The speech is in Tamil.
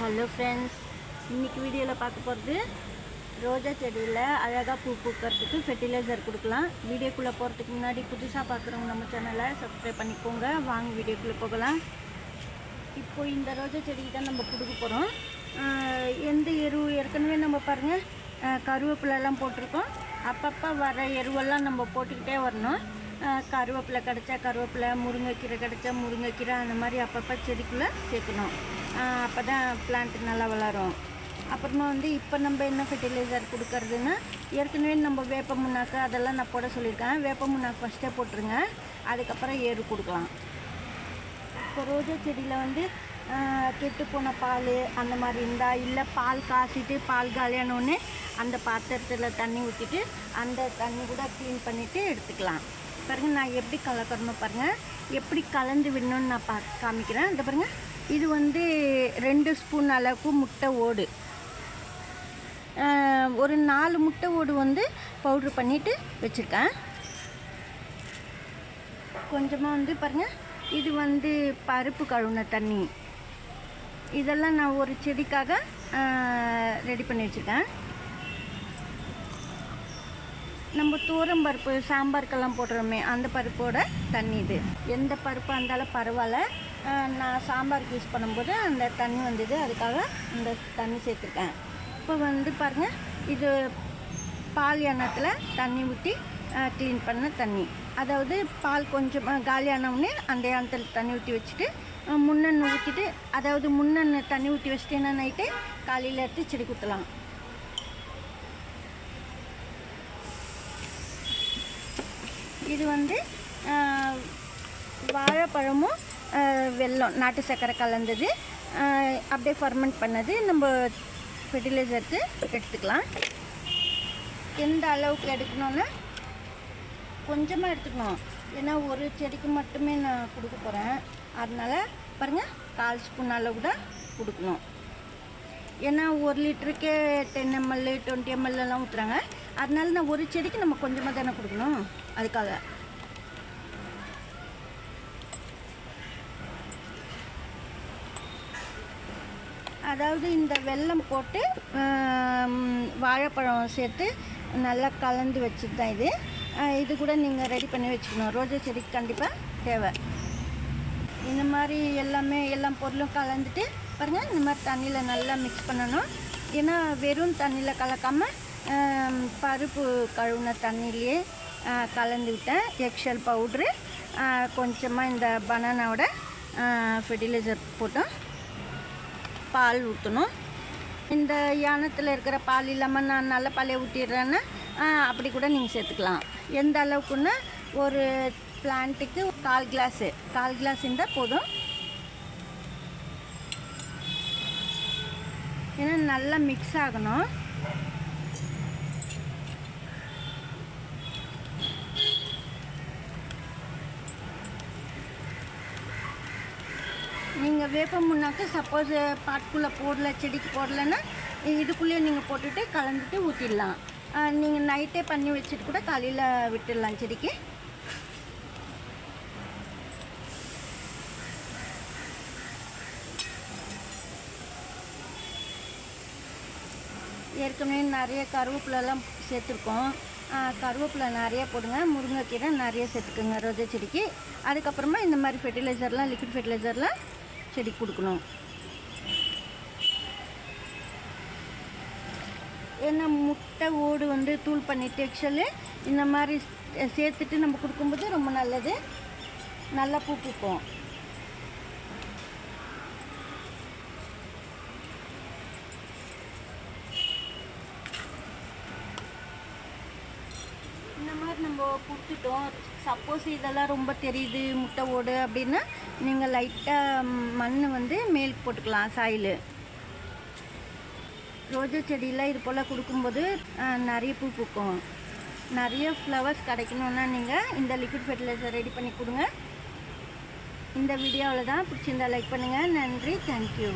ஹலோ ஃப்ரெண்ட்ஸ் இன்னைக்கு வீடியோவில் பார்க்க போகிறது ரோஜா செடியில் அழகாக பூ பூக்கிறதுக்கு ஃபெர்டிலைசர் கொடுக்கலாம். வீடியோக்குள்ளே போகிறதுக்கு முன்னாடி புதுசாக பார்க்குறவங்க நம்ம சேனலை சப்ஸ்கிரைப் பண்ணிக்கோங்க. வாங்க வீடியோக்குள்ளே போகலாம். இப்போ இந்த ரோஜா செடிக்கு தான் நம்ம கொடுக்க போகிறோம் எந்த எரு ஏற்கனவே நம்ம பாருங்கள் கருவேப்பிலெல்லாம் போட்டிருக்கோம். அப்பப்போ வர எருவெல்லாம் நம்ம போட்டுக்கிட்டே வரணும். கருவேப்பிலை கிடச்சா கருவேப்பிலை முருங்கைக்கீரை கிடச்சா முருங்கைக்கீரை அந்த மாதிரி அப்பப்போ செடிக்குள்ளே சேர்க்கணும். அப்போ தான் பிளான்ட் நல்லா வளரும். அப்புறமா வந்து இப்போ நம்ம என்ன ஃபெர்டிலைசர் கொடுக்கறதுன்னா ஏற்கனவே நம்ம வேப்ப முன்னாக்கு அதெல்லாம் நான் போட சொல்லியிருக்கேன். வேப்ப முன்னாக்கு ஃபஸ்ட்டே போட்டுருங்க. அதுக்கப்புறம் ஏறு கொடுக்கலாம். இப்போ ரோஜா செடியில் வந்து கெட்டு போன பால் அந்த மாதிரி இருந்தால் இல்லை பால் காய்ச்சிட்டு பால் காலியானோடனே அந்த பாத்திரத்தில் தண்ணி ஊற்றிட்டு அந்த தண்ணி கூட க்ளீன் பண்ணிவிட்டு எடுத்துக்கலாம். பாருங்கள் நான் எப்படி கலக்கணும் பாருங்கள் எப்படி கலந்து விடணும்னு நான் பா காமிக்கிறேன். இந்த பாருங்கள் இது வந்து ரெண்டு ஸ்பூன் அளவுக்கு முட்டை ஓடு. ஒரு நாலு முட்டை ஓடு வந்து பவுட்ரு பண்ணிவிட்டு வச்சுருக்கேன். கொஞ்சமாக வந்து பாருங்கள் இது வந்து பருப்பு கழுவுன தண்ணி. இதெல்லாம் நான் ஒரு செடிக்காக ரெடி பண்ணி வச்சுருக்கேன். நம்ம தூரம் பருப்பு சாம்பாருக்கெல்லாம் போடுறோமே அந்த பருப்போட தண்ணி இது. எந்த பருப்பாக இருந்தாலும் பரவாயில்ல. நான் சாம்பாருக்கு யூஸ் பண்ணும்போது அந்த தண்ணி வந்தது அதுக்காக இந்த தண்ணி சேர்த்துருக்கேன். இப்போ வந்து பாருங்கள் இது பால் எண்ணத்தில் தண்ணி ஊற்றி க்ளீன் பண்ண தண்ணி. அதாவது பால் கொஞ்சம் காலியானவுடனே அந்த எண்ணத்தில் தண்ணி ஊற்றி வச்சுட்டு அஹ், முன்னெண்ணெய் ஊற்றிட்டு அதாவது முன்னெண்ணெய் தண்ணி ஊற்றி வச்சுட்டேன்னா நைட்டு காலையில் எடுத்து செடி குத்தலாம். இது வந்து வாழைப்பழமும் வெல்லம் நாட்டு சர்க்கரை கலந்தது. அப்படியே ஃபர்மெண்ட் பண்ணது. நம்ம ஃபெர்டிலைசருக்கு எடுத்துக்கலாம். எந்த அளவுக்கு எடுக்கணும்னா கொஞ்சமாக எடுத்துக்கணும். ஏன்னா ஒரு செடிக்கு மட்டுமே நான் கொடுக்க போகிறேன் அதனால் பாருங்கள் கால் ஸ்பூன் அளவு தான் கொடுக்கணும். ஏன்னா ஒரு லிட்டருக்கே டென் எம்எல் டுவெண்ட்டி எம்எல்லாம் ஊற்றுறாங்க அதனால நான் ஒரு செடிக்கு நம்ம கொஞ்சமாக தானே கொடுக்கணும்? அதுக்காக. அதாவது இந்த வெல்லம் போட்டு வாழைப்பழம் சேர்த்து நல்லா கலந்து வச்சுட்டு தான் இது இது கூட நீங்கள் ரெடி பண்ணி வச்சுக்கணும். ரோஜா செடிக்கு கண்டிப்பாக தேவை. இந்த மாதிரி எல்லாமே எல்லா பொருளும் கலந்துட்டு பாருங்கள் இந்த மாதிரி தண்ணியில் நல்லா மிக்ஸ் பண்ணணும். ஏன்னா வெறும் தண்ணியில் கலக்காமல் பருப்பு கழுவுன தண்ணியிலேயே கலந்து விட்டேன். எக்ஷல் பவுட்ரு கொஞ்சமாக இந்த பனானாவோட ஃபெர்டிலைசர் போட்டோம். பால் ஊற்றணும் இந்த யானத்தில் இருக்கிற பால் இல்லாமல் நான் நல்ல பாலே ஊற்றிடுறேன்னா அப்படி கூட நீங்கள் சேர்த்துக்கலாம். எந்த அளவுக்குன்னா ஒரு பிளான்ட்டுக்கு கால் கிளாஸு கால் கிளாஸ் இருந்தால் போதும். ஏன்னா நல்லா மிக்ஸ் ஆகணும். நீங்கள் வேப்ப முன்னாக்க சப்போஸ் பாட்டுக்குள்ளே போடல செடிக்கு போடலைன்னா இதுக்குள்ளேயே நீங்கள் போட்டுட்டு கலந்துட்டு ஊற்றிடலாம் நீங்கள் நைட்டே பண்ணி வச்சுட்டு கூட காலையில் விட்டுடலாம் செடிக்கு. ஏற்கனவே நிறைய கருவேப்பிலெல்லாம் சேர்த்துருக்கோம். கருவேப்பிலை நிறைய போடுங்க முருங்கைக்கீரை நிறைய சேர்த்துக்குங்க ரோஜா செடிக்கு. அதுக்கப்புறமா இந்த மாதிரி ஃபெர்டிலைசர்லாம் லிக்விட் ஃபெர்டிலைசர்லாம் செடி கொடுக்கணும். ஏன்னா முட்டை ஓடு வந்து தூள் பண்ணிட்டு எக்ஷலு இந்த மாதிரி சேர்த்துட்டு நம்ம கொடுக்கும்போது ரொம்ப நல்லது. நல்லா பூ பூக்கும் இந்த மாதிரி நம்ம கொடுத்துட்டோம். சப்போஸ் இதெல்லாம் ரொம்ப தெரியுது முட்டை ஓடு அப்படின்னா நீங்கள் லைட்டாக மண் வந்து மேலுக்கு போட்டுக்கலாம் சாயில். ரோஜா செடியெலாம் இது போல் கொடுக்கும்போது நிறைய பூ பூக்கும். நிறைய ஃப்ளவர்ஸ் கிடைக்கணுன்னா நீங்கள் இந்த லிக்விட் ஃபெர்டிலைசர் ரெடி பண்ணி கொடுங்க. இந்த வீடியோவில் தான் பிடிச்சிருந்தா லைக் பண்ணுங்கள் நன்றி. தேங்க்யூ